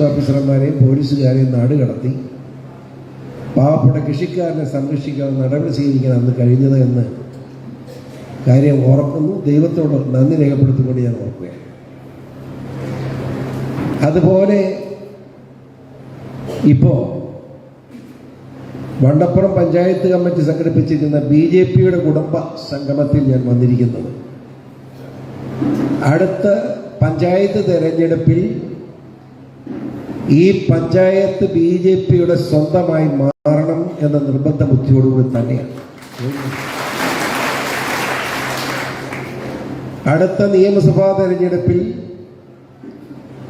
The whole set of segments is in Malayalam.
ഫോറസ്റ്റ് ഓഫീസർമാരെയും പോലീസുകാരെയും നാട് കടത്തി. പാവപ്പെട്ട കൃഷിക്കാരനെ സംരക്ഷിക്കാൻ നടപടി സ്വീകരിക്കാൻ അന്ന് കഴിഞ്ഞത് എന്ന് കാര്യം ഓർക്കുന്നു. ദൈവത്തോട് നന്ദി രേഖപ്പെടുത്തിക്കൊണ്ട് ഞാൻ ഓർക്കുകയാണ്. അതുപോലെ ഇപ്പോ വണ്ടപ്പുറം പഞ്ചായത്ത് കമ്മിറ്റി സംഘടിപ്പിച്ചിരിക്കുന്ന ബി ജെ പിയുടെ കുടുംബ സംഗമത്തിൽ ഞാൻ വന്നിരിക്കുന്നത്. അടുത്ത പഞ്ചായത്ത് തെരഞ്ഞെടുപ്പിൽ ഈ പഞ്ചായത്ത് ബി ജെ പിയുടെ സ്വന്തമായി മാറണം എന്ന നിർബന്ധ ബുദ്ധിയോടുകൂടി തന്നെയാണ്. അടുത്ത നിയമസഭാ തെരഞ്ഞെടുപ്പിൽ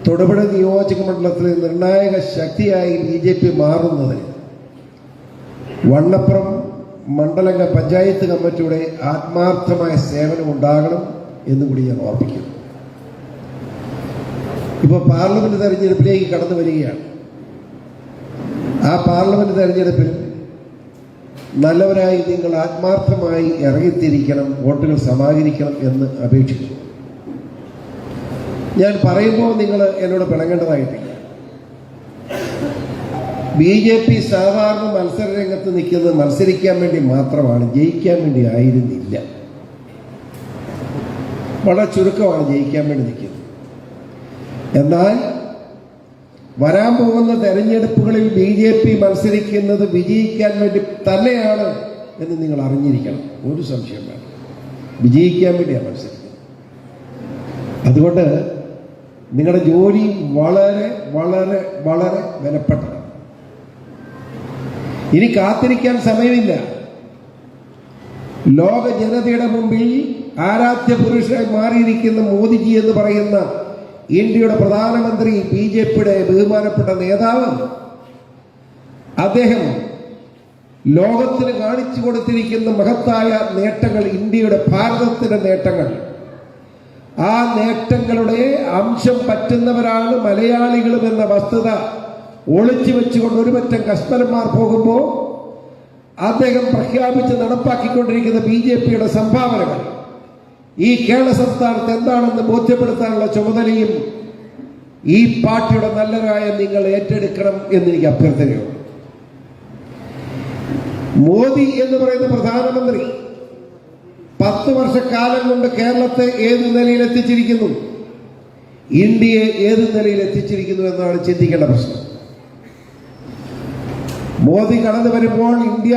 തൊടുപുഴ നിയോജക മണ്ഡലത്തിലെ നിർണായക ശക്തിയായി ബി ജെ പി മാറുന്നതിന് വണ്ണപ്പുറം മണ്ഡലംഗ പഞ്ചായത്ത് കമ്മിറ്റിയുടെ ആത്മാർത്ഥമായ സേവനം ഉണ്ടാകണം എന്നുകൂടി ഞാൻ ഓർപ്പിക്കുന്നു. ഇപ്പോൾ പാർലമെന്റ് തെരഞ്ഞെടുപ്പിലേക്ക് കടന്നു വരികയാണ്. ആ പാർലമെന്റ് തെരഞ്ഞെടുപ്പിൽ നല്ലവരായി നിങ്ങൾ ആത്മാർത്ഥമായി ഇറങ്ങിത്തിരിക്കണം വോട്ടുകൾ സമാഹരിക്കണം എന്ന് അപേക്ഷിക്കുന്നു ഞാൻ പറയുമ്പോൾ നിങ്ങൾ എന്നോട് പിണങ്ങേണ്ടതായിട്ടില്ല. ബി ജെ പി സാധാരണ മത്സര രംഗത്ത് നിൽക്കുന്നത് മത്സരിക്കാൻ വേണ്ടി മാത്രമാണ് ജയിക്കാൻ വേണ്ടി ആയിരുന്നില്ല. വളരെ ചുരുക്കമാണ് ജയിക്കാൻ വേണ്ടി നിൽക്കുന്നത്. എന്നാൽ വരാൻ പോകുന്ന തെരഞ്ഞെടുപ്പുകളിൽ ബി ജെ പി മത്സരിക്കുന്നത് വിജയിക്കാൻ വേണ്ടി തന്നെയാണ് എന്ന് നിങ്ങൾ അറിഞ്ഞിരിക്കണം. ഒരു സംശയം വേണം വിജയിക്കാൻ വേണ്ടിയാണ് മത്സരിക്കുന്നത്. അതുകൊണ്ട് നിങ്ങളുടെ ജോലി വളരെ വളരെ വളരെ വിലപ്പെട്ടതാണ്. ഇനി കാത്തിരിക്കാൻ സമയമില്ല. ലോക ജനതയുടെ മുമ്പിൽ ആരാധ്യ പുരുഷനായി മാറിയിരിക്കുന്ന മോദിജി എന്ന് പറയുന്ന ഇന്ത്യയുടെ പ്രധാനമന്ത്രി ബി ജെ പിയുടെ ബഹുമാനപ്പെട്ട നേതാവ് അദ്ദേഹം ലോകത്തിന് കാണിച്ചു കൊടുത്തിരിക്കുന്ന മഹത്തായ നേട്ടങ്ങൾ ഇന്ത്യയുടെ ഭാരതത്തിന്റെ നേട്ടങ്ങൾ. ആ നേട്ടങ്ങളുടെ അംശം പറ്റുന്നവരാണ് മലയാളികളും എന്ന വസ്തുത ഒളിച്ചു വെച്ചുകൊണ്ട് ഒരുപറ്റം പറ്റം കശ്മലന്മാർ പോകുമ്പോൾ അദ്ദേഹം പ്രഖ്യാപിച്ച് നടപ്പാക്കിക്കൊണ്ടിരിക്കുന്ന ബി ജെ പിയുടെ സംഭാവനകൾ. ഈ കേരള സംസ്ഥാനത്ത് എന്താണെന്ന് ബോധ്യപ്പെടുത്താനുള്ള ചുമതലയും ഈ പാർട്ടിയുടെ നല്ലതായ നിങ്ങൾ ഏറ്റെടുക്കണം എന്ന് എനിക്ക് അഭ്യർത്ഥനയുണ്ട്. മോദി എന്ന് പറയുന്ന പ്രധാനമന്ത്രി പത്ത് വർഷക്കാലം കൊണ്ട് കേരളത്തെ ഏത് നിലയിൽ എത്തിച്ചിരിക്കുന്നു? ഇന്ത്യയെ ഏത് നിലയിൽ എത്തിച്ചിരിക്കുന്നു എന്നാണ് ചിന്തിക്കേണ്ട പ്രശ്നം. മോദി കടന്നു വരുമ്പോൾ ഇന്ത്യ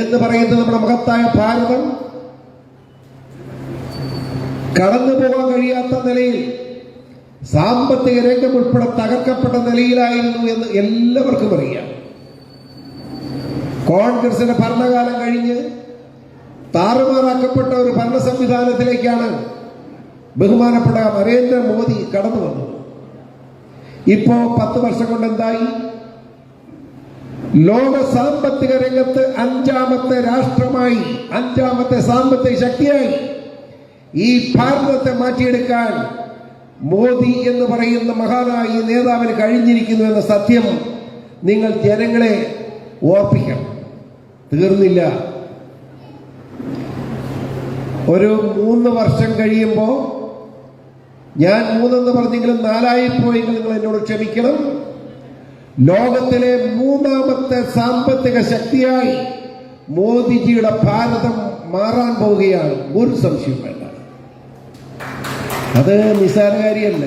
എന്ന് പറയുന്നത് നമ്മുടെ മഹത്തായ ഭാരതം കടന്നു പോകാൻ കഴിയാത്ത നിലയിൽ സാമ്പത്തിക രംഗം ഉൾപ്പെടെ തകർക്കപ്പെട്ട നിലയിലായിരുന്നു എന്ന് എല്ലാവർക്കും അറിയാം. കോൺഗ്രസിന്റെ ഭരണകാലം കഴിഞ്ഞ് താറുമാറാക്കപ്പെട്ട ഒരു ഭരണ സംവിധാനത്തിലേക്കാണ് ബഹുമാനപ്പെട്ട നരേന്ദ്രമോദി കടന്നു വന്നത്. ഇപ്പോ പത്ത് വർഷം കൊണ്ട് എന്തായി? ലോക സാമ്പത്തിക രംഗത്ത് അഞ്ചാമത്തെ രാഷ്ട്രമായി അഞ്ചാമത്തെ സാമ്പത്തിക ശക്തിയായി. ഈ ഭാരതത്തെ മാറ്റിയെടുക്കാൻ മോദി എന്ന് പറയുന്ന മഹാനായ ഈ നേതാവിന് കഴിഞ്ഞിരിക്കുന്നു എന്ന സത്യം നിങ്ങൾ ജനങ്ങളെ ഓർപ്പിക്കണം തീർന്നില്ല. ഒരു മൂന്ന് വർഷം കഴിയുമ്പോൾ ഞാൻ മൂന്നെന്ന് പറഞ്ഞെങ്കിലും നാലായി പോയെങ്കിൽ നിങ്ങൾ എന്നോട് ക്ഷമിക്കണം. ലോകത്തിലെ മൂന്നാമത്തെ സാമ്പത്തിക ശക്തിയായി മോദിജിയുടെ ഭാരതം മാറാൻ പോവുകയാണ്. ഒരു സംശയം വേണ്ട. അത് നിസ്സാരകാരിയല്ല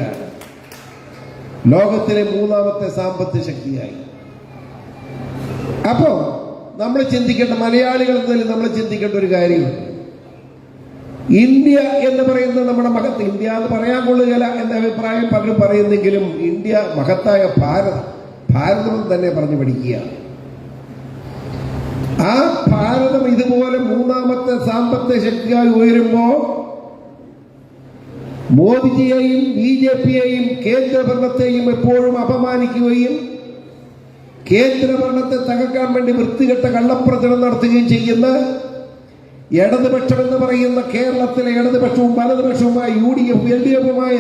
ലോകത്തിലെ മൂന്നാമത്തെ സാമ്പത്തിക ശക്തിയായി. അപ്പോ നമ്മൾ ചിന്തിക്കേണ്ട മലയാളികൾ എന്നതിൽ നമ്മൾ ചിന്തിക്കേണ്ട ഒരു കാര്യമുണ്ട് ഇന്ത്യ എന്ന് പറയുന്നത് നമ്മുടെ മഹത്ത് ഇന്ത്യ എന്ന് പറയാൻ കൊള്ളുകയില്ല എന്ന അഭിപ്രായം പലരും പറയുന്നെങ്കിലും ഇന്ത്യ മഹത്തായ ഭാരതം. ഭാരതം തന്നെ പറഞ്ഞു പഠിക്കുക. ആ ഭാരതം ഇതുപോലെ മൂന്നാമത്തെ സാമ്പത്തിക ശക്തിയായി ഉയരുമ്പോ മോദിജിയെയും ബി ജെ പിയെയും കേന്ദ്രഭരണത്തെയും എപ്പോഴും അപമാനിക്കുകയും കേന്ദ്രഭരണത്തെ തകർക്കാൻ വേണ്ടി വൃത്തികെട്ട കള്ളപ്രചരണം നടത്തുകയും ചെയ്യുന്ന ഇടതുപക്ഷം എന്ന് പറയുന്ന കേരളത്തിലെ ഇടതുപക്ഷവും വലതുപക്ഷവുമായ U D F L D എഫുമായ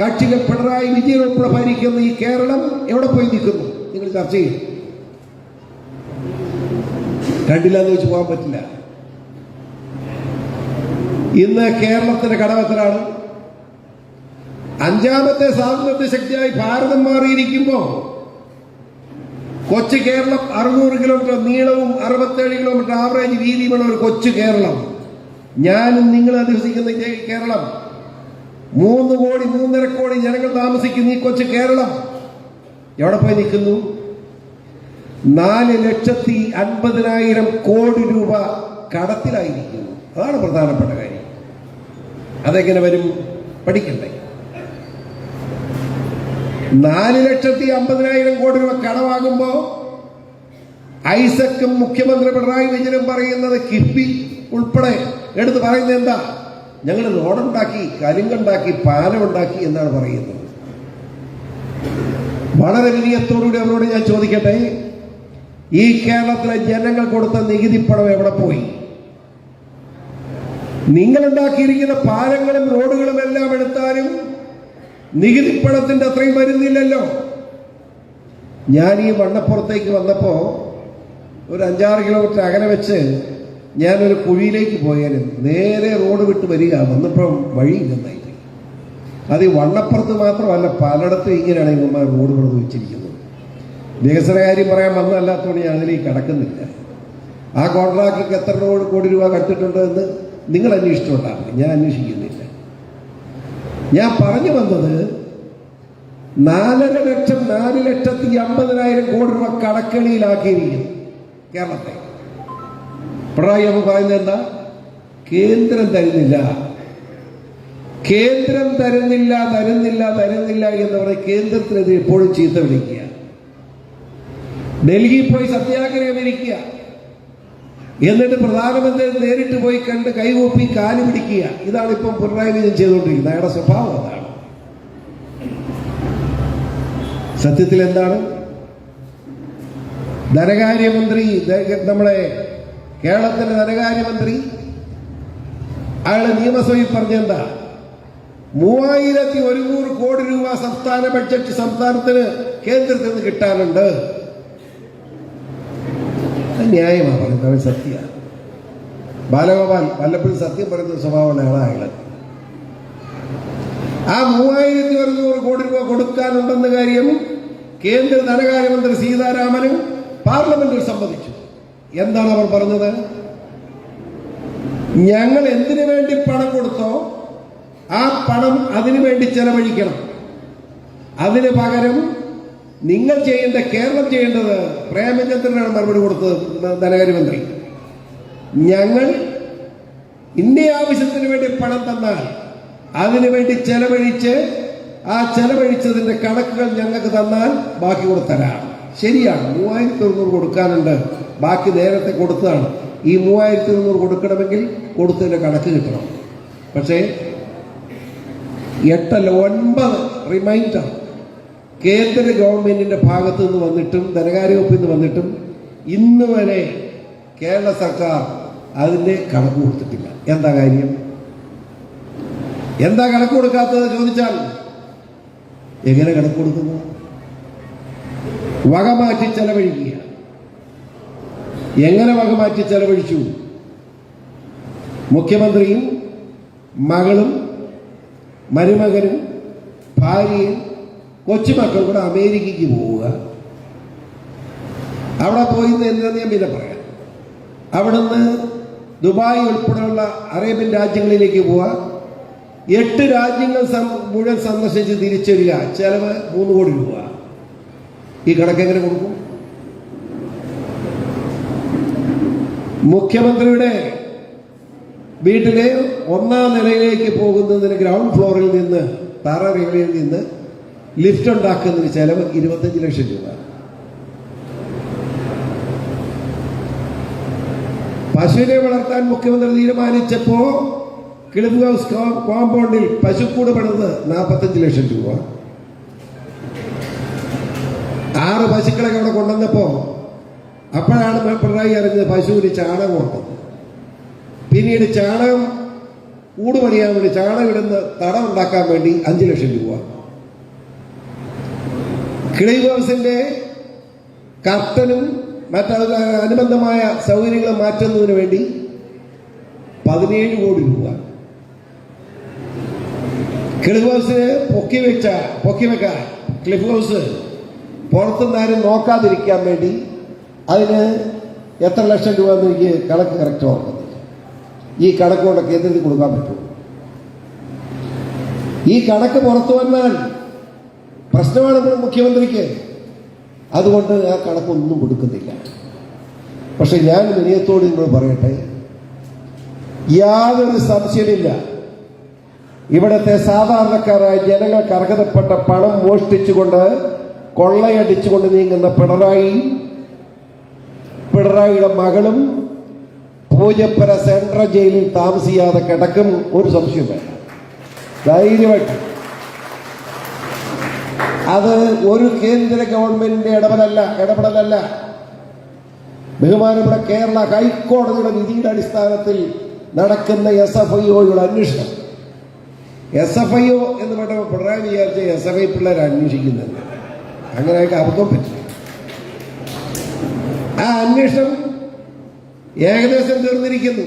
കക്ഷികൾ പിണറായി വിജയൻ ഉൾപ്പെടെ ഭരിക്കുന്ന ഈ കേരളം എവിടെ പോയി നിൽക്കുന്നു? നിങ്ങൾ ചർച്ച ചെയ്യും. കണ്ടില്ല എന്ന് വെച്ച് പോകാൻ പറ്റില്ല. ഇന്ന് കേരളത്തിന്റെ കടമെത്രയാണ് അഞ്ചാമത്തെ സ്വാതന്ത്ര്യ ശക്തിയായി ഭാരതം മാറിയിരിക്കുമ്പോ കൊച്ചു കേരളം അറുന്നൂറ് കിലോമീറ്റർ നീളവും അറുപത്തേഴ് കിലോമീറ്റർ ആവറേജ് വീതിയുമുള്ള ഒരു കൊച്ചു കേരളം. ഞാനും നിങ്ങൾ അധിവസിക്കുന്ന കേരളം. മൂന്ന് കോടി മൂന്നര കോടി ജനങ്ങൾ താമസിക്കുന്ന ഈ കൊച്ചു കേരളം എവിടെ പോയി നിൽക്കുന്നു? നാല് ലക്ഷത്തി അൻപതിനായിരം കോടി രൂപ കടത്തിലായിരിക്കുന്നു. അതാണ് പ്രധാനപ്പെട്ട കാര്യം. അതെങ്ങനെ വരും? പഠിക്കണ്ടേ? നാല് ലക്ഷത്തി അമ്പതിനായിരം കോടി രൂപ കടമാകുമ്പോ ഐസക്കും മുഖ്യമന്ത്രി പിണറായി വിജയനും പറയുന്നത് കിഫ്ബി ഉൾപ്പെടെ എടുത്ത് പറയുന്നത് എന്താ? ഞങ്ങൾ റോഡുണ്ടാക്കി കരിങ്കുണ്ടാക്കി പാലമുണ്ടാക്കി എന്നാണ് പറയുന്നത്. വളരെ വിനയത്തോടുകൂടി അവരോട് ഞാൻ ചോദിക്കട്ടെ ഈ കേരളത്തിലെ ജനങ്ങൾ കൊടുത്ത നികുതി പണം എവിടെ പോയി? നിങ്ങൾ ഉണ്ടാക്കിയിരിക്കുന്ന പാലങ്ങളും റോഡുകളും എല്ലാം നികുതി പണത്തിന്റെ അത്രയും വരുന്നില്ലല്ലോ ഞാൻ ഈ വണ്ണപ്പുറത്തേക്ക് വന്നപ്പോ ഒരു അഞ്ചാറ് കിലോമീറ്റർ അകലെ വെച്ച് ഞാനൊരു കുഴിയിലേക്ക് പോയാലും നേരെ റോഡ് വിട്ട് വരിക. വന്നപ്പം നന്നായിട്ട് അത് ഈ വണ്ണപ്പുറത്ത് മാത്രമല്ല പലയിടത്തും ഇങ്ങനെയാണ് ഇവന്മാർ റോഡ് പണിത് വെച്ചിരിക്കുന്നത്. വികസന കാര്യം പറയാൻ വന്നല്ലാത്തതുകൊണ്ട് ഞാൻ അതിലേക്ക് കടക്കുന്നില്ല. ആ കോൺട്രാക്ടർക്ക് എത്ര കോടി രൂപ കട്ടിട്ടുണ്ട് എന്ന് നിങ്ങൾ അന്വേഷിച്ചുകൊണ്ടാണ്. ഞാൻ അന്വേഷിക്കുന്നില്ല ഞാൻ പറഞ്ഞു വന്നത് നാലര ലക്ഷം നാല് ലക്ഷത്തി അമ്പതിനായിരം കോടി രൂപ കടക്കണിയിലാക്കിയിരിക്കുന്നു കേരളത്തെ. പിണറായി പറയുന്നത് എന്താ? കേന്ദ്രം തരുന്നില്ല. കേന്ദ്രം തരുന്നില്ല തരുന്നില്ല തരുന്നില്ല എന്ന് പറഞ്ഞ് കേന്ദ്രത്തിനെതിരെ എപ്പോഴും ചീത്ത വിളിക്കുക. ഡൽഹി പോയി സത്യാഗ്രഹം ഇരിക്കുക. എന്നിട്ട് പ്രധാനമന്ത്രി നേരിട്ട് പോയി കണ്ട് കൈകൂപ്പി കാലു പിടിക്കുക. ഇതാണ് ഇപ്പം പിണറായി വിജയൻ ചെയ്തുകൊണ്ടിരിക്കുന്നത്. അയാളുടെ സ്വഭാവം അതാണ്. സത്യത്തിൽ എന്താണ്? ധനകാര്യമന്ത്രി നമ്മളെ കേരളത്തിന്റെ ധനകാര്യമന്ത്രി അയാൾ നിയമസഭയിൽ പറഞ്ഞെന്താ മൂവായിരത്തി ഒരുന്നൂറ് കോടി രൂപ സംസ്ഥാന ബഡ്ജറ്റ് സംസ്ഥാനത്തിന് കേന്ദ്രത്തിൽ നിന്ന് കിട്ടാനുണ്ട്. ന്യായമാണ് പറയുന്നത് അവൻ സത്യ ബാലഗോപാൽ വല്ലപ്പോഴും സത്യം പറയുന്ന സ്വഭാവമുള്ള ആളാണ് ആ മൂവായിരത്തി അറുന്നൂറ് കോടി രൂപ കൊടുക്കാനുണ്ടെന്ന കാര്യം കേന്ദ്ര ധനകാര്യമന്ത്രി സീതാരാമന് പാർലമെന്റിൽ സമ്മതിച്ചു. എന്താണ് അവർ പറഞ്ഞത്? ഞങ്ങൾ എന്തിനു വേണ്ടി പണം കൊടുത്തോ ആ പണം അതിനു വേണ്ടി ചെലവഴിക്കണം. അതിന് പകരം നിങ്ങൾ ചെയ്യേണ്ട കേരളം ചെയ്യേണ്ടത് പ്രേമചന്ദ്രനാണ് മറുപടി കൊടുത്തത് ധനകാര്യമന്ത്രി. ഞങ്ങൾ ഇന്ത്യ ആവശ്യത്തിന് വേണ്ടി പണം തന്നാൽ അതിനുവേണ്ടി ചെലവഴിച്ച് ആ ചെലവഴിച്ചതിന്റെ കണക്കുകൾ ഞങ്ങൾക്ക് തന്നാൽ ബാക്കി കൂടെ ശരിയാണ് മൂവായിരത്തി ഒരുന്നൂറ് കൊടുക്കാനുണ്ട്. ബാക്കി നേരത്തെ കൊടുത്തതാണ്. ഈ മൂവായിരത്തി ഒരുന്നൂറ് കൊടുക്കണമെങ്കിൽ കൊടുത്തതിന്റെ കണക്ക് കിട്ടണം. പക്ഷേ എട്ടല്ല ഒൻപത് റിമൈൻഡർ കേന്ദ്ര ഗവൺമെന്റിന്റെ ഭാഗത്തു നിന്ന് വന്നിട്ടും ധനകാര്യ വകുപ്പിൽ നിന്ന് വന്നിട്ടും ഇന്ന് വരെ കേരള സർക്കാർ അതിന്റെ കണക്ക് കൊടുത്തിട്ടില്ല. എന്താ കാര്യം? എന്താ കണക്ക് കൊടുക്കാത്തത് ചോദിച്ചാൽ എങ്ങനെ കണക്ക് കൊടുക്കുന്നു? വകമാറ്റി ചെലവഴിക്കുക. എങ്ങനെ വകമാറ്റി ചെലവഴിച്ചു? മുഖ്യമന്ത്രിയും മകളും മരുമകനും ഭാര്യയും കൊച്ചുമക്കൾ കൂടെ അമേരിക്കയ്ക്ക് പോവുക. അവിടെ പോയി എന്താണെന്ന് ഞാൻ പിന്നെ പറയാം. അവിടുന്ന് ദുബായ് ഉൾപ്പെടെയുള്ള അറേബ്യൻ രാജ്യങ്ങളിലേക്ക് പോവുക. എട്ട് രാജ്യങ്ങൾ മുഴുവൻ സന്ദർശിച്ച് തിരിച്ചുവരിക ചെലവ് മൂന്ന് കോടി രൂപ. ഈ കണക്ക് എങ്ങനെ കൊടുക്കും? മുഖ്യമന്ത്രിയുടെ വീട്ടിലെ ഒന്നാം നിലയിലേക്ക് പോകുന്നതിന് ഗ്രൗണ്ട് ഫ്ലോറിൽ നിന്ന് തറ നിന്ന് ലിഫ്റ്റ് ഉണ്ടാക്കുന്നതിന് ചെലവ് ഇരുപത്തഞ്ച് ലക്ഷം രൂപ. പശുവിനെ വളർത്താൻ മുഖ്യമന്ത്രി തീരുമാനിച്ചപ്പോ കിളിഫ് ഹൗസ് കോമ്പൗണ്ടിൽ പശുക്കൂട് പണിത് നാൽപ്പത്തഞ്ച് ലക്ഷം രൂപ. ആറ് പശുക്കളൊക്കെ അവിടെ കൊണ്ടുവന്നപ്പോ അപ്പോഴാണ് പിണറായി അറിഞ്ഞത് പശുവിന് ചാണകം ഉണ്ടെന്ന് പിന്നീട് ചാണകം കൂടുപണിയാൻ വേണ്ടി ചാണകം ഇടുന്ന തടം ഉണ്ടാക്കാൻ വേണ്ടി അഞ്ചു ലക്ഷം രൂപ. കിളിഫ് കർത്തനും മറ്റു അനുബന്ധമായ സൗകര്യങ്ങൾ മാറ്റുന്നതിന് വേണ്ടി പതിനേഴ് കോടി രൂപ. ക്ലിഫ് ഹൗസിന് പൊക്കി വെച്ച പൊക്കി വെക്കാൻ ക്ലിഫ് ഹൗസ് പുറത്തുനിന്ന് ആരും നോക്കാതിരിക്കാൻ വേണ്ടി അതിന് എത്ര ലക്ഷം രൂപ എന്ന് എനിക്ക് കണക്ക് കറക്റ്റ് ഓർക്കുന്നില്ല ഈ കണക്ക് കൊണ്ട് കേന്ദ്രത്തിൽ കൊടുക്കാൻ പറ്റും? ഈ കണക്ക് പുറത്തു വന്നാൽ പ്രശ്നമാണ് നമ്മുടെ മുഖ്യമന്ത്രിക്ക്. അതുകൊണ്ട് ആ കണക്കൊന്നും കൊടുക്കുന്നില്ല. പക്ഷെ ഞാൻ വിനയത്തോട് നിങ്ങൾ പറയട്ടെ യാതൊരു സംശയമില്ല ഇവിടുത്തെ സാധാരണക്കാരായ ജനങ്ങൾക്ക് അർഹതപ്പെട്ട പണം മോഷ്ടിച്ചുകൊണ്ട് കൊള്ളയടിച്ചുകൊണ്ട് നീങ്ങുന്ന പിണറായി പിണറായിയുടെ മകളും പൂജപ്പുര സെൻട്രൽ ജയിലിൽ താമസിയാതെ കിടക്കും ഒരു സംശയം വേണ്ട ധൈര്യമായിട്ട്. അത് ഒരു കേന്ദ്ര ഗവൺമെന്റിന്റെ ഇടപെടലല്ല ഇടപെടലല്ല. ബഹുമാനപ്പെട്ട കേരള ഹൈക്കോടതിയുടെ വിധിയുടെ അടിസ്ഥാനത്തിൽ നടക്കുന്ന എസ് എഫ് ഐ ഒയുടെ അന്വേഷണം. എസ് എഫ് ഐ ഒ എന്ന് പറയുമ്പോൾ പിണറായി വിചാരിച്ച എസ് എഫ് ഐ പിള്ളേർ അന്വേഷിക്കുന്നുണ്ട്. അങ്ങനെയൊക്കെ അബദ്ധം പറ്റില്ല. ആ അന്വേഷണം ഏകദേശം തീർന്നിരിക്കുന്നു.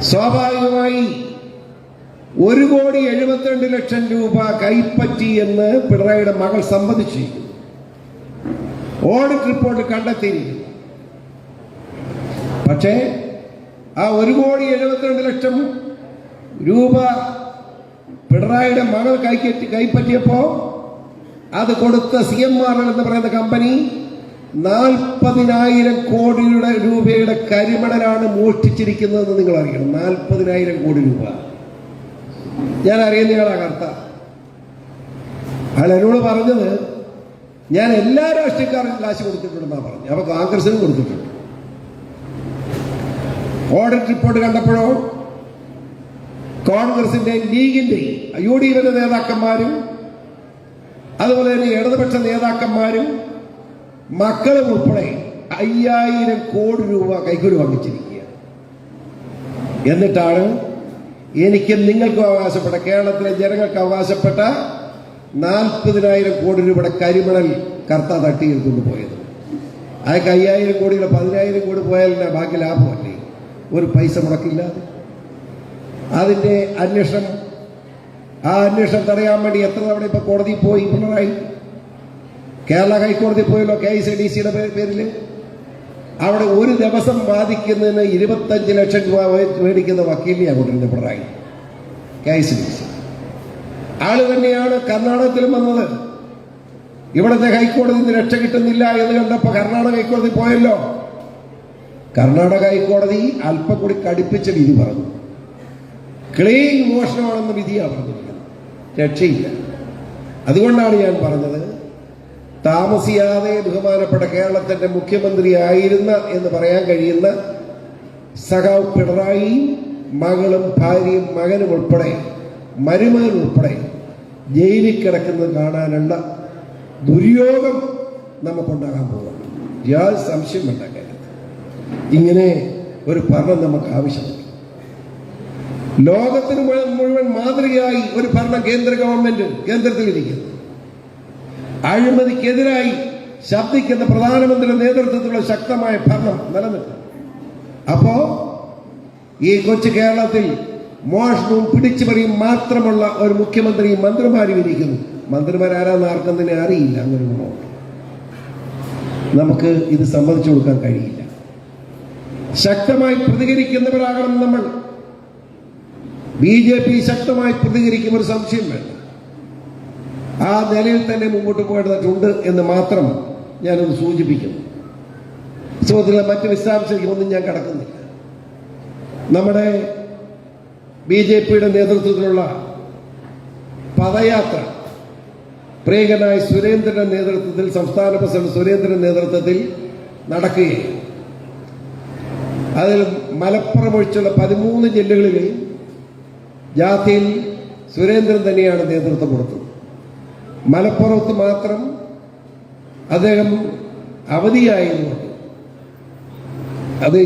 സ്വാഭാവികമായി ഒരു കോടി എഴുപത്തിരണ്ട് ലക്ഷം രൂപ കൈപ്പറ്റി എന്ന് പിണറായിയുടെ മകൾ സമ്മതിച്ചിരിക്കുന്നു ഓഡിറ്റ് റിപ്പോർട്ട് കണ്ടെത്തിയിരിക്കുന്നു പക്ഷേ ആ ഒരു കോടി എഴുപത്തിരണ്ട് ലക്ഷം രൂപ പിണറായിയുടെ മകൾ കൈക്കറ്റി കൈപ്പറ്റിയപ്പോ അത് കൊടുത്ത സി എം ആർ എന്ന് പറയുന്ന കമ്പനി നാൽപ്പതിനായിരം കോടിയുടെ രൂപയുടെ കരിമണലാണ് മോഷ്ടിച്ചിരിക്കുന്നതെന്ന് നിങ്ങൾ അറിയണം നാൽപ്പതിനായിരം കോടി രൂപ. ഞാൻ അറിയുന്നയാളാ കർത്ത. അയാൾ എന്നോട് പറഞ്ഞത് ഞാൻ എല്ലാ രാഷ്ട്രീയക്കാർക്കും കാശ് കൊടുത്തിട്ടുണ്ടെന്നാ പറഞ്ഞു അപ്പൊ കോൺഗ്രസിനും കൊടുത്തിട്ടുണ്ട്. ഓഡിറ്റ് റിപ്പോർട്ട് കണ്ടപ്പോഴോ കോൺഗ്രസിന്റെ ലീഗിന്റെ യു ഡി എഫിന്റെ നേതാക്കന്മാരും അതുപോലെ തന്നെ ഇടതുപക്ഷ നേതാക്കന്മാരും മക്കളും ഉൾപ്പെടെ അയ്യായിരം കോടി രൂപ കൈക്കൂലി വാങ്ങിച്ചിരിക്കുക എന്നിട്ടാണ് എനിക്ക് നിങ്ങൾക്കും അവകാശപ്പെട്ട കേരളത്തിലെ ജനങ്ങൾക്ക് അവകാശപ്പെട്ട നാൽപ്പതിനായിരം കോടി രൂപയുടെ കരിമണൽ കർത്ത തട്ടിയിൽ കൊണ്ടുപോയത്. അയാൾക്ക് അയ്യായിരം കോടിയുടെ പതിനായിരം കോടി പോയാൽ ബാക്കി ലാഭമല്ലേ? ഒരു പൈസ മുടക്കില്ലാതെ അതിന്റെ അന്വേഷണം ആ അന്വേഷണം തടയാൻ വേണ്ടി എത്ര തവണ ഇപ്പൊ കോടതി പോയി പിണറായി? കേരള ഹൈക്കോടതി പോയല്ലോ കെ ഐ സി ഡി സിയുടെ പേരിൽ അവിടെ ഒരു ദിവസം വാദിക്കുന്നതിന് ഇരുപത്തഞ്ച് ലക്ഷം രൂപ മേടിക്കുന്ന വക്കീലിനെയാണ് കൊണ്ടിരുന്നത് പിണറായി. കേസ് ആൾ തന്നെയാണ് കർണാടകത്തിലും വന്നത്. ഇവിടുത്തെ ഹൈക്കോടതി രക്ഷ കിട്ടുന്നില്ല എന്ന് കണ്ടപ്പോ കർണാടക ഹൈക്കോടതി പോയല്ലോ. കർണാടക ഹൈക്കോടതി അല്പം കൂടി കടുപ്പിച്ച വിധി പറഞ്ഞു. ക്ലീൻ മോഷണമാണെന്ന വിധിയാണ് പറഞ്ഞിരിക്കുന്നത്. രക്ഷയില്ല. അതുകൊണ്ടാണ് ഞാൻ പറഞ്ഞത് താമസിയാതെ ബഹുമാനപ്പെട്ട കേരളത്തിന്റെ മുഖ്യമന്ത്രിയായിരുന്ന എന്ന് പറയാൻ കഴിയുന്ന സഖാവ് പിണറായി മകളും ഭാര്യയും മകനും ഉൾപ്പെടെ മരുമകൻ ഉൾപ്പെടെ ജയിലിൽ കിടക്കുന്നത് കാണാനുള്ള ദുര്യോഗം നമുക്കുണ്ടാകാൻ പോകുന്നു. യാതൊരു സംശയം വേണ്ട കാര്യത്തിൽ ഇങ്ങനെ ഒരു ഭരണം നമുക്ക് ആവശ്യമുണ്ട് ലോകത്തിന് മുഴുവൻ മാതൃകയായി ഒരു ഭരണം കേന്ദ്ര ഗവൺമെന്റ് കേന്ദ്രത്തിലിരിക്കുന്നു. അഴിമതിക്കെതിരായി ശബ്ദിക്കുന്ന പ്രധാനമന്ത്രിയുടെ നേതൃത്വത്തിലുള്ള ശക്തമായ ഭരണം നിലനിൽക്കും. അപ്പോ ഈ കൊച്ചു കേരളത്തിൽ മോഷണവും പിടിച്ചുപറിയും മാത്രമുള്ള ഒരു മുഖ്യമന്ത്രിയും മന്ത്രിമാരും ഇരിക്കുന്നു. മന്ത്രിമാരാരാന്ന് ആർക്കും തന്നെ അറിയില്ല അങ്ങനെ നമുക്ക് ഇത് സമ്മതിച്ചു കൊടുക്കാൻ കഴിയില്ല. ശക്തമായി പ്രതികരിക്കുന്നവരാകണം നമ്മൾ. ബി ജെ പി ശക്തമായി പ്രതികരിക്കും ഒരു സംശയം വേണ്ട. ആ നിലയിൽ തന്നെ മുമ്പോട്ട് പോയിട്ടുണ്ട് എന്ന് മാത്രം ഞാനൊന്ന് സൂചിപ്പിക്കുന്നു. സുഹൃത്തുക്കളെ മറ്റ് വിശദാംശങ്ങളൊന്നും ഞാൻ കടക്കുന്നില്ല. നമ്മുടെ ബി ജെ പിയുടെ നേതൃത്വത്തിലുള്ള പദയാത്ര പ്രിയകനായ സുരേന്ദ്രന്റെ നേതൃത്വത്തിൽ സംസ്ഥാന പ്രസിഡന്റ് സുരേന്ദ്രന്റെ നേതൃത്വത്തിൽ നടക്കുകയാണ്. അതിൽ മലപ്പുറം ഒഴിച്ചുള്ള പതിമൂന്ന് ജില്ലകളിൽ ജാഥയിൽ സുരേന്ദ്രൻ തന്നെയാണ് നേതൃത്വം കൊടുത്തത്. മലപ്പുറത്ത് മാത്രം അദ്ദേഹം അവധിയായതുകൊണ്ട് അത്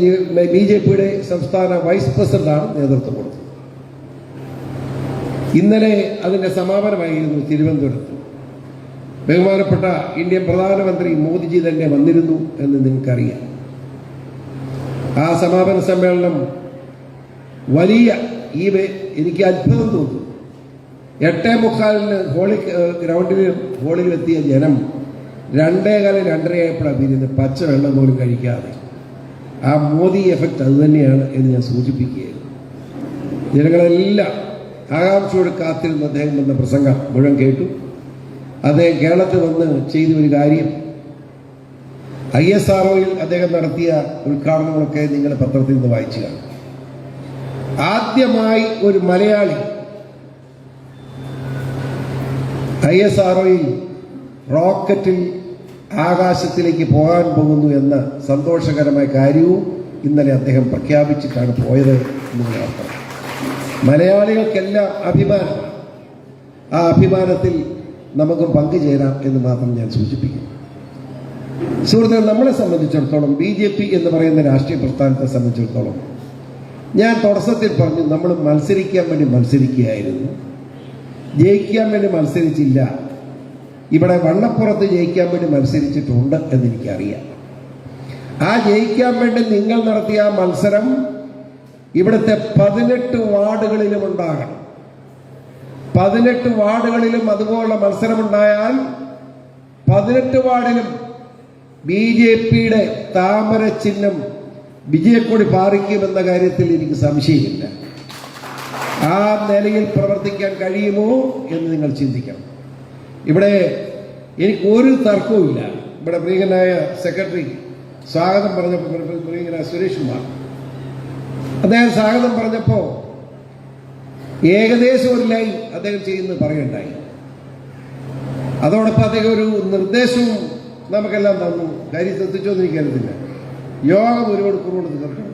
ബി ജെ പിയുടെ സംസ്ഥാന വൈസ് പ്രസിഡന്റാണ് നേതൃത്വം കൊടുത്തത്. ഇന്നലെ അതിന്റെ സമാപനമായിരുന്നു തിരുവനന്തപുരത്ത്. ബഹുമാനപ്പെട്ട ഇന്ത്യൻ പ്രധാനമന്ത്രി മോദിജി തന്നെ വന്നിരുന്നു എന്ന് നിങ്ങൾക്കറിയാം. ആ സമാപന സമ്മേളനം വലിയ ഈ എനിക്ക് അത്ഭുതം തോന്നുന്നു. എട്ടേ മുക്കാലിന് ഹോളി ഗ്രൗണ്ടിൽ ഹോളിലെത്തിയ ജനം രണ്ടേകാലം രണ്ടരയായപ്പോഴാണ് പിരിയുന്നത് പച്ച വെള്ളം പോലും കഴിക്കാതെ. ആ മോദി എഫക്റ്റ് അത് തന്നെയാണ് എന്ന് ഞാൻ സൂചിപ്പിക്കുകയായിരുന്നു ജനങ്ങളെല്ലാം ആകാംക്ഷയോട് കാത്തിരുന്ന അദ്ദേഹം വന്ന പ്രസംഗം മുഴുവൻ കേട്ടു. അദ്ദേഹം കേരളത്തിൽ വന്ന് ചെയ്ത ഒരു കാര്യം. ഐ എസ് ആർ ഒയിൽ അദ്ദേഹം നടത്തിയ ഉദ്ഘാടനങ്ങളൊക്കെ നിങ്ങൾ പത്രത്തിൽ നിന്ന് വായിച്ചു കാണും. ആദ്യമായി ഒരു മലയാളി ഐ എസ് ആർ റോക്കറ്റിൽ ആകാശത്തിലേക്ക് പോകാൻ പോകുന്നു എന്ന സന്തോഷകരമായ കാര്യവും ഇന്നലെ അദ്ദേഹം പ്രഖ്യാപിച്ചിട്ടാണ് പോയത് എന്നുള്ള അർത്ഥം മലയാളികൾക്കെല്ലാം അഭിമാനം. ആ അഭിമാനത്തിൽ നമുക്കും പങ്കുചേരാം എന്ന് മാത്രം ഞാൻ സൂചിപ്പിക്കുന്നു. സുഹൃത്തുക്കൾ നമ്മളെ സംബന്ധിച്ചിടത്തോളം ബി ജെ പി എന്ന് പറയുന്ന രാഷ്ട്രീയ പ്രസ്ഥാനത്തെ സംബന്ധിച്ചിടത്തോളം ഞാൻ തുടക്കത്തിൽ പറഞ്ഞു നമ്മൾ മത്സരിക്കാൻ വേണ്ടി മത്സരിക്കുകയായിരുന്നു. ജയിക്കാൻ വേണ്ടി മത്സരിച്ചില്ല. ഇവിടെ വണ്ണപ്പുറത്ത് ജയിക്കാൻ വേണ്ടി മത്സരിച്ചിട്ടുണ്ട് എന്നെനിക്കറിയാം. ആ ജയിക്കാൻ വേണ്ടി നിങ്ങൾ നടത്തിയ ആ മത്സരം ഇവിടുത്തെ പതിനെട്ട് വാർഡുകളിലും ഉണ്ടാകണം. പതിനെട്ട് വാർഡുകളിലും അതുപോലുള്ള മത്സരമുണ്ടായാൽ പതിനെട്ട് വാർഡിലും ബി ജെ പിയുടെ താമര ചിഹ്നം വിജയക്കൊടി പാറിക്കുമെന്ന കാര്യത്തിൽ എനിക്ക് സംശയമില്ല. ആ നിലയിൽ പ്രവർത്തിക്കാൻ കഴിയുമോ എന്ന് നിങ്ങൾ ചിന്തിക്കണം. ഇവിടെ എനിക്ക് ഒരു തർക്കവുമില്ല ഇവിടെ പ്രിയങ്കനായ സെക്രട്ടറി സ്വാഗതം പറഞ്ഞപ്പോൾ പ്രിയങ്കനായ സുരേഷ് കുമാർ. അദ്ദേഹം സ്വാഗതം പറഞ്ഞപ്പോൾ ഏകദേശം ഒരു ലൈൻ അദ്ദേഹം ചെയ്യുന്ന പറയുണ്ടായി അതോടൊപ്പം അദ്ദേഹം ഒരു നിർദ്ദേശവും നമുക്കെല്ലാം തന്നു. കാര്യം ശ്രദ്ധിച്ചോന്ന് എനിക്ക് കരുതില്ല യോഗം ഒരുപാട് കുറവുണ്ട് തീർക്കണം.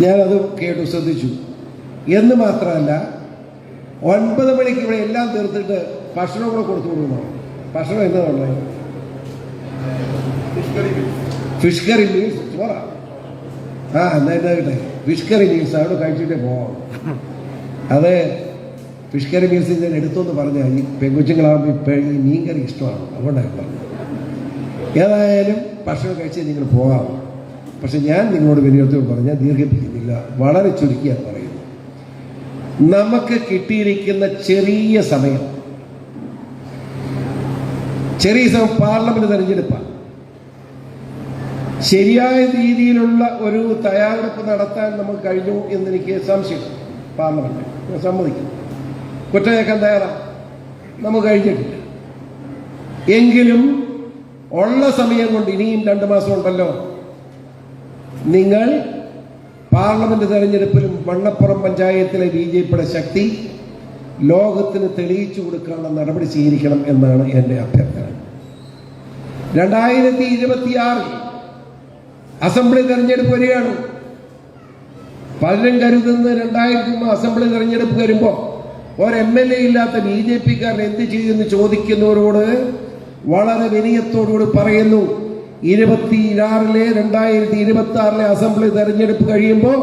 ഞാനത് കേട്ടു ശ്രദ്ധിച്ചു. എന്ന് മാത്രമല്ല ഒൻപത് മണിക്ക് ഇവിടെ എല്ലാം തീർത്തിട്ട് ഭക്ഷണം കൂടെ കൊടുത്തു കൊടുക്കുന്നു ഭക്ഷണം എന്താ പറഞ്ഞത് ഫിഷ് കറി മീൽസ് ചോറ. ആ എന്നാ എന്താ കിട്ടെ? ഫിഷ് കറി മീൽസ് അവിടെ കഴിച്ചിട്ടേ പോവാം. അത് ഫിഷ് കറി മീൽസ് ഞാൻ എടുത്തോന്ന് പറഞ്ഞാൽ ഈ പെങ്കുച്ചുങ്ങളാകുമ്പോൾ ഇപ്പോൾ ഈ മീൻ കറി ഇഷ്ടമാണ്. അതുകൊണ്ടാണ് പറഞ്ഞത്. ഏതായാലും ഭക്ഷണം കഴിച്ച് നിങ്ങൾ പോകാം പക്ഷെ ഞാൻ നിങ്ങളോട് വിനിയോഗത്തോട് പറഞ്ഞാൽ ദീർഘിപ്പിക്കുന്നില്ല. വളരെ ചുരുക്കിയാണ് പറയുന്നു. നമുക്ക് കിട്ടിയിരിക്കുന്ന ചെറിയ സമയം ചെറിയ സമയം പാർലമെന്റ് തെരഞ്ഞെടുപ്പാണ് ശരിയായ രീതിയിലുള്ള ഒരു തയ്യാറെടുപ്പ് നടത്താൻ നമുക്ക് കഴിഞ്ഞു എന്നെനിക്ക് സംശയം. പാർലമെന്റ് സമ്മതിക്കും. കുറ്റമേക്കാൻ തയ്യാറാണ് നമുക്ക് കഴിഞ്ഞിട്ടില്ല. എങ്കിലും ഉള്ള സമയം കൊണ്ട് ഇനിയും രണ്ട് മാസം ഉണ്ടല്ലോ. നിങ്ങൾ പാർലമെന്റ് തെരഞ്ഞെടുപ്പിലും വണ്ണപ്പുറം പഞ്ചായത്തിലെ ബി ജെ പിയുടെ ശക്തി ലോകത്തിന് തെളിയിച്ചു കൊടുക്കാനുള്ള നടപടി സ്വീകരിക്കണം എന്നാണ് എന്റെ അഭ്യർത്ഥന. രണ്ടായിരത്തി ഇരുപത്തിയാറിൽ അസംബ്ലി തെരഞ്ഞെടുപ്പ് വരികയാണ്. പലരും കരുതുന്ന രണ്ടായിരത്തി അസംബ്ലി തെരഞ്ഞെടുപ്പ് വരുമ്പോൾ ഒരു എം എൽ എ ഇല്ലാത്ത ബി ജെ പിക്കാരൻ എന്ത് ചെയ്യുമെന്ന് ചോദിക്കുന്നവരോട് വളരെ വിനയത്തോടുകൂടി പറയുന്നു. ഇരുപത്തിയാറിലെ രണ്ടായിരത്തി ഇരുപത്തി ആറിലെ അസംബ്ലി തെരഞ്ഞെടുപ്പ് കഴിയുമ്പോൾ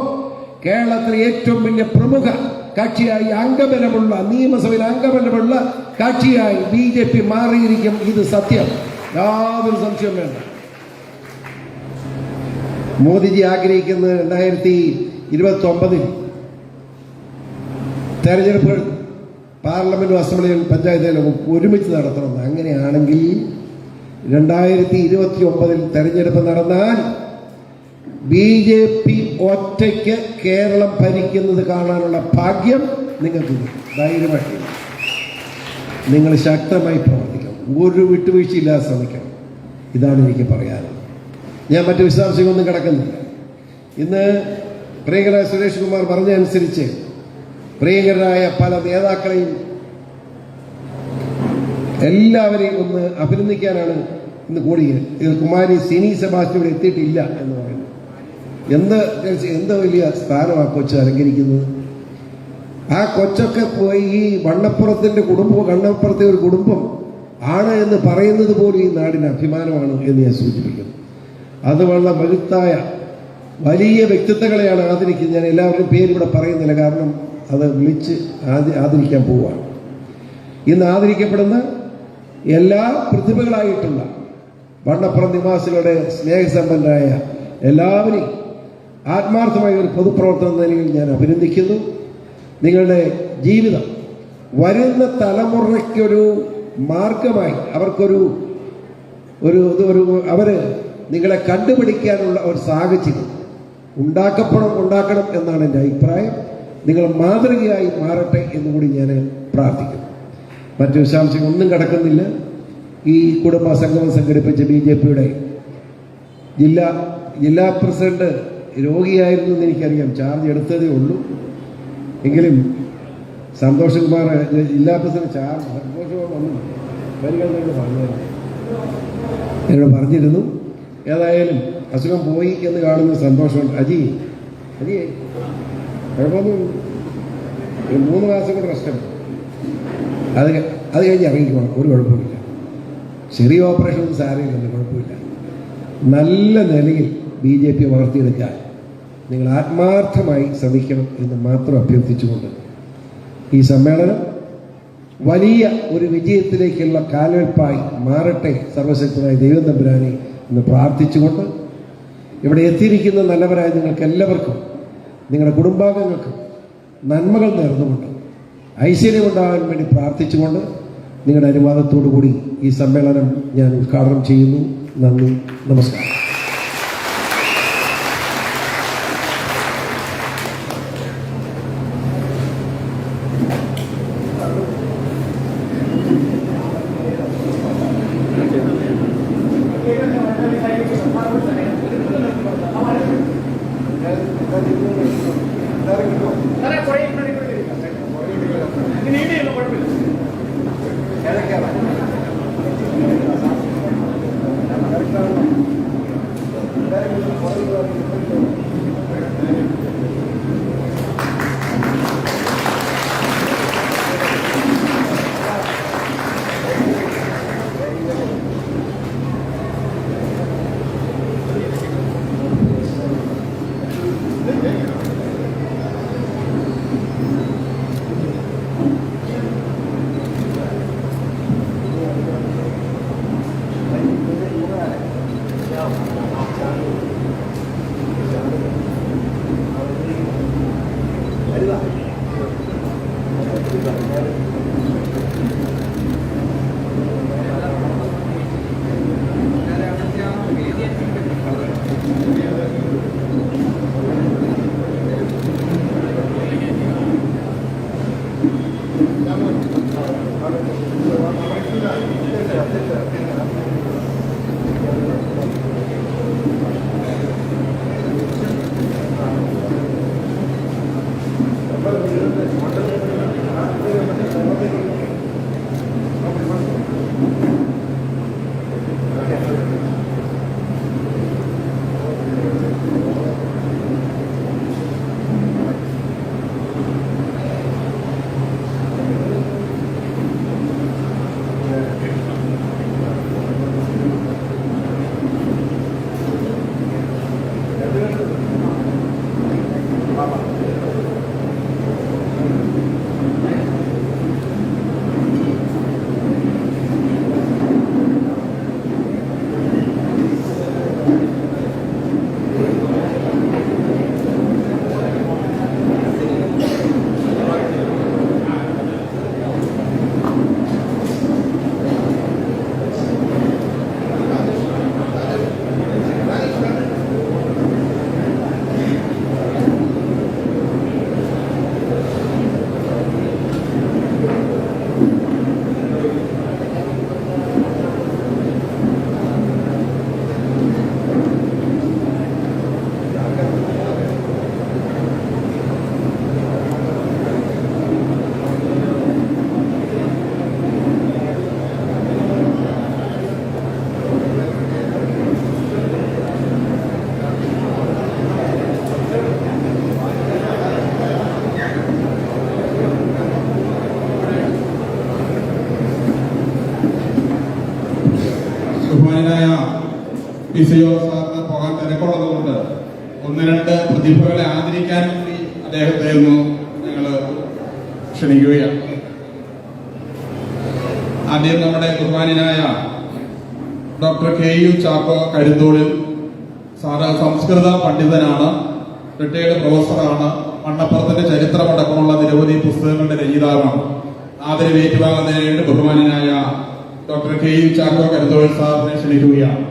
കേരളത്തിലെ ഏറ്റവും വലിയ പ്രമുഖ കക്ഷിയായി അംഗബലമുള്ള നിയമസഭയിൽ അംഗബലമുള്ള കക്ഷിയായി ബി ജെ പി മാറിയിരിക്കും. ഇത് സത്യം. യാതൊരു സംശയം വേണ്ട. മോദിജി ആഗ്രഹിക്കുന്നത് രണ്ടായിരത്തി ഇരുപത്തി ഒമ്പതിൽ തെരഞ്ഞെടുപ്പുകൾ പാർലമെന്റും അസംബ്ലിയും പഞ്ചായത്തിലും ഒരുമിച്ച് നടത്തണം അങ്ങനെയാണെങ്കിൽ രണ്ടായിരത്തി ഇരുപത്തി ഒമ്പതിൽ തെരഞ്ഞെടുപ്പ് നടന്നാൽ ബി ജെ പി ഒറ്റയ്ക്ക് കേരളം ഭരിക്കുന്നത് കാണാനുള്ള ഭാഗ്യം നിങ്ങൾക്ക്. ധൈര്യമായിട്ട് നിങ്ങൾ ശക്തമായി പ്രവർത്തിക്കണം. ഒരു വിട്ടുവീഴ്ചയില്ലാതെ ശ്രമിക്കണം. ഇതാണ് എനിക്ക് പറയാനുള്ളത്. ഞാൻ മറ്റു വിശദാംശങ്ങളൊന്നും കിടക്കുന്നില്ല. ഇന്ന് പ്രിയങ്കര സുരേഷ് കുമാർ പറഞ്ഞതനുസരിച്ച് പ്രിയങ്കരായ പല നേതാക്കളെയും എല്ലാവരെയും ഒന്ന് അഭിനന്ദിക്കാനാണ് ഇന്ന് കൂടിയത് കുമാരി സിനി സെബാസ്റ്റ്യൻ എത്തിയിട്ടില്ല എന്ന് പറയുന്നു. എന്ത് എന്ത് വലിയ സ്ഥാനം ആ കൊച്ചു അലങ്കരിക്കുന്നത്? ആ കൊച്ചൊക്കെ പോയി ഈ വണ്ണപ്പുറത്തിന്റെ കുടുംബം കണ്ണപ്പുറത്തെ ഒരു കുടുംബം ആണ് എന്ന് പറയുന്നത് പോലും ഈ നാടിന് അഭിമാനമാണ് എന്ന് ഞാൻ സൂചിപ്പിക്കുന്നു. അത് വളരെ വലുത്തായ വലിയ വ്യക്തിത്വങ്ങളെയാണ് ആദരിക്കുന്നത്. ഞാൻ എല്ലാവരുടെയും പേര് ഇവിടെ പറയുന്നില്ല. കാരണം അത് വിളിച്ച് ആദരിക്കാൻ പോവുകയാണ്. ഇന്ന് ആദരിക്കപ്പെടുന്ന എല്ലാ പ്രതിഭകളായിട്ടുള്ള വണ്ണപ്പുറം നിവാസികളുടെ സ്നേഹസമ്പന്നരായ എല്ലാവരെയും ആത്മാർത്ഥമായ ഒരു പൊതുപ്രവർത്തനം നിലയിൽ ഞാൻ അഭിനന്ദിക്കുന്നു. നിങ്ങളുടെ ജീവിതം വരുന്ന തലമുറയ്ക്കൊരു മാർഗമായി അവർക്കൊരു ഒരു ഒരു അവർ നിങ്ങളെ കണ്ടുപിടിക്കാനുള്ള ഒരു സാഹചര്യം ഉണ്ടാക്കപ്പെടണം ഉണ്ടാക്കണം എന്നാണ് എന്റെ അഭിപ്രായം. നിങ്ങൾ മാതൃകയായി മാറട്ടെ എന്നുകൂടി ഞാൻ പ്രാർത്ഥിക്കുന്നു. മറ്റു വിശദാംശങ്ങൾ ഒന്നും കിടക്കുന്നില്ല. ഈ കുടുംബ സംഗമം സംഘടിപ്പിച്ച ബി ജെ പിയുടെ ജില്ലാ ജില്ലാ പ്രസിഡന്റ് രോഗിയായിരുന്നു എന്ന് എനിക്കറിയാം. ചാർജ് എടുത്തതേ ഉള്ളൂ. എങ്കിലും സന്തോഷ് കുമാർ ജില്ലാ പ്രസിഡന്റ് ചാർജ് സന്തോഷവും ഒന്നും എന്നോട് പറഞ്ഞിരുന്നു ഏതായാലും അസുഖം പോയി എന്ന് കാണുന്ന സന്തോഷമുണ്ട്. അജി അജി കുഴപ്പമൊന്നും മൂന്ന് മാസം കൂടെ റെസ്റ്റ് എടുക്കും. അത് അത് കഴിഞ്ഞ് ഇറങ്ങിക്കോണം ഒരു കുഴപ്പമില്ല ചെറിയ ഓപ്പറേഷൻ ഒന്നും സാരമില്ലെന്ന് കുഴപ്പമില്ല നല്ല നിലയിൽ ബി ജെ പി വളർത്തിയെടുക്കാൻ നിങ്ങൾ ആത്മാർത്ഥമായി ശ്രമിക്കണം എന്ന് മാത്രം അഭ്യർത്ഥിച്ചുകൊണ്ട് ഈ സമ്മേളനം വലിയ ഒരു വിജയത്തിലേക്കുള്ള കാൽവെപ്പായി മാറട്ടെ സർവശക്തനായ ദൈവം തമ്പുരാനെ എന്ന് പ്രാർത്ഥിച്ചുകൊണ്ട് ഇവിടെ എത്തിയിരിക്കുന്ന നല്ലവരായ നിങ്ങൾക്ക് എല്ലാവർക്കും നിങ്ങളുടെ കുടുംബാംഗങ്ങൾക്കും നന്മകൾ നേർന്നുകൊണ്ട് ഐശ്വര്യമുണ്ടാകാൻ വേണ്ടി പ്രാർത്ഥിച്ചുകൊണ്ട് നിങ്ങളുടെ അനുവാദത്തോടു കൂടി ഈ സമ്മേളനം ഞാൻ ഉദ്ഘാടനം ചെയ്യുന്നു. നന്ദി നമസ്കാരം. propaganda, de propaganda. P C O സാറിന് പോകാൻ തിരക്കുള്ളതുകൊണ്ട് ഒന്ന് രണ്ട് പ്രതിഭകളെ ആദരിക്കാൻ കൂടി അദ്ദേഹത്തെ ഒന്ന് ഞങ്ങൾ ക്ഷണിക്കുകയാണ്. ആദ്യം നമ്മുടെ ബഹുമാനായ doctor K U Chacko Karuntholil sir സംസ്കൃത പണ്ഡിതനാണ് റിട്ടയർഡ് പ്രൊഫസറാണ് മണ്ണപ്പുറത്തിന്റെ ചരിത്രമടക്കമുള്ള നിരവധി പുസ്തകങ്ങളുടെ രചയിതാവാണ്. ആദരവ് ഏറ്റുവാങ്ങുന്നതിന് വേണ്ടി ബഹുമാനനായ doctor K U Chacko Karutholil സാറിനെ ക്ഷണിക്കുകയാണ്.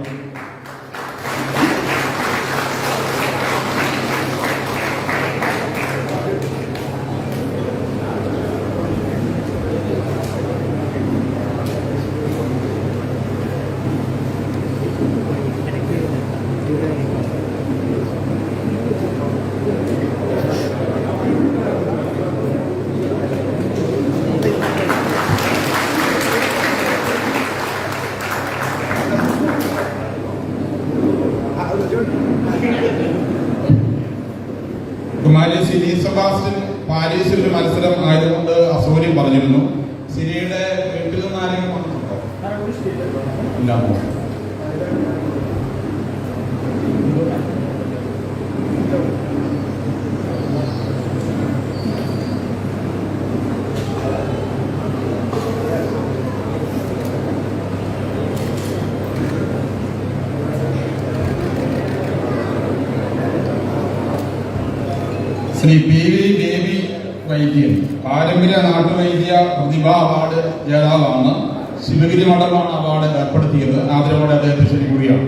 സിരി സെബാസ്റ്റ്യൻ പാരീസിൽ ഒരു മത്സരം ആയതുകൊണ്ട് അസൗകര്യം പറഞ്ഞിരുന്നു. സിനിയുടെ വീട്ടിൽ നിന്ന് ആരെങ്കിലും വന്നിട്ടുണ്ടോ? ഇല്ല. ശ്രീ പി വി ദേവി വൈദ്യൻ പാരമ്പര്യ നാട്ടുവൈദ്യ പ്രതിഭാ അവാർഡ് ജേതാവാണ്. ശിവഗിരി മഠമാണ് അവാർഡ് ഏർപ്പെടുത്തിയത്. ആദരവോടെ അദ്ദേഹത്തെ ശരി ശ്രീ